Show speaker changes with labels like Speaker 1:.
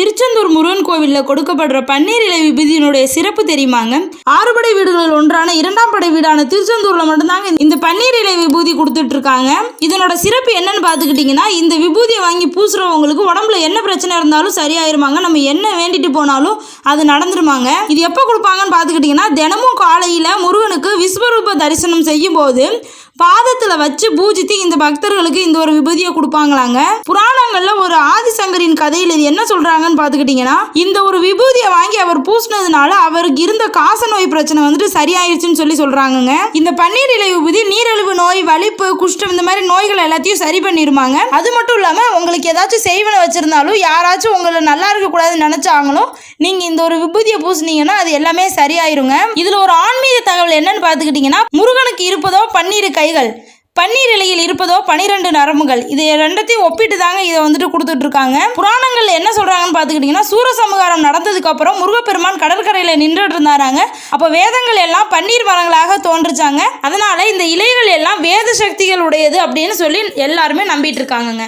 Speaker 1: திருச்செந்தூர் முருகன் கோவிலில் கொடுக்கப்படுற பன்னீர் இலை விபூதியினுடைய சிறப்பு தெரியுமாங்க? ஆறுபடை வீடுகளில் ஒன்றான இரண்டாம் படை வீடான திருச்செந்தூரில் மட்டும்தாங்க இந்த பன்னீர் இலை விபூதி கொடுத்துட்டு இருக்காங்க இதனோட சிறப்பு என்னன்னு பார்த்துக்கிட்டிங்கன்னா இந்த விபூதியை வாங்கி பூசுறவங்களுக்கு உடம்புல என்ன பிரச்சனை இருந்தாலும் சரியாயிருமாங்க. நம்ம என்ன வேண்டிட்டு போனாலும் அது நடந்துருமாங்க. இது எப்போ கொடுப்பாங்கன்னு பார்த்துக்கிட்டிங்கன்னா தினமும் காலையில் முருகனுக்கு விஸ்வரூப தரிசனம் செய்யும் போது பாதத்தில் வச்சு பூஜித்து இந்த பக்தர்களுக்கு இந்த ஒரு விபூதியை கொடுப்பாங்களாங்க? புராணங்கள்ல ஒரு ஆதிசங்கரின் கதையில் இது என்ன சொல்றாங்கன்னு பார்த்துக்கிட்டிங்கன்னா இந்த ஒரு விபூதியை வாங்கி அவர் பூசினதுனால அவருக்கு இருந்த காச நோய் பிரச்சனை வந்துட்டு சரியாயிருச்சுன்னு சொல்லி சொல்றாங்கங்க. இந்த பன்னீர் இலை விபூதி நீரிழிவு நோய் வலிப்பு குஷ்டம் இந்த மாதிரி நோய்கள் எல்லாத்தையும் சரி பண்ணிருமாங்க. அது மட்டும் இல்லாம உங்களுக்கு ஏதாச்சும் செய்வனை வச்சிருந்தாலும் யாராச்சும் உங்களை நல்லா இருக்கக்கூடாதுன்னு நினைச்சாங்களோ நீங்க இந்த ஒரு விபூதியை பூசினீங்கன்னா அது எல்லாமே சரியாயிருங்க. இதுல ஒரு ஆன்மீக தகவல் என்னன்னு பார்த்துக்கிட்டிங்கன்னா முருகனுக்கு இருப்பதோ பன்னீர் கைகள் பன்னீர் இலையில் இருப்பதோ பனிரெண்டு நரம்புகள். இது ரெண்டத்தையும் ஒப்பிட்டு தாங்க இதை வந்துட்டு கொடுத்துட்டு இருக்காங்க புராணங்கள் என்ன சொல்றாங்கன்னு பார்த்துக்கிட்டிங்கன்னா சூரசமகாரம் நடந்ததுக்கு அப்புறம் முருகப்பெருமான் கடற்கரையில் நின்றுட்டு இருந்தாராங்க. அப்போ வேதங்கள் எல்லாம் பன்னீர் மரங்களாக தோன்றுச்சாங்க. அதனால இந்த இலைகள் எல்லாம் வேத சக்திகள் உடையது அப்படின்னு சொல்லி எல்லாருமே நம்பிட்டு இருக்காங்கங்க.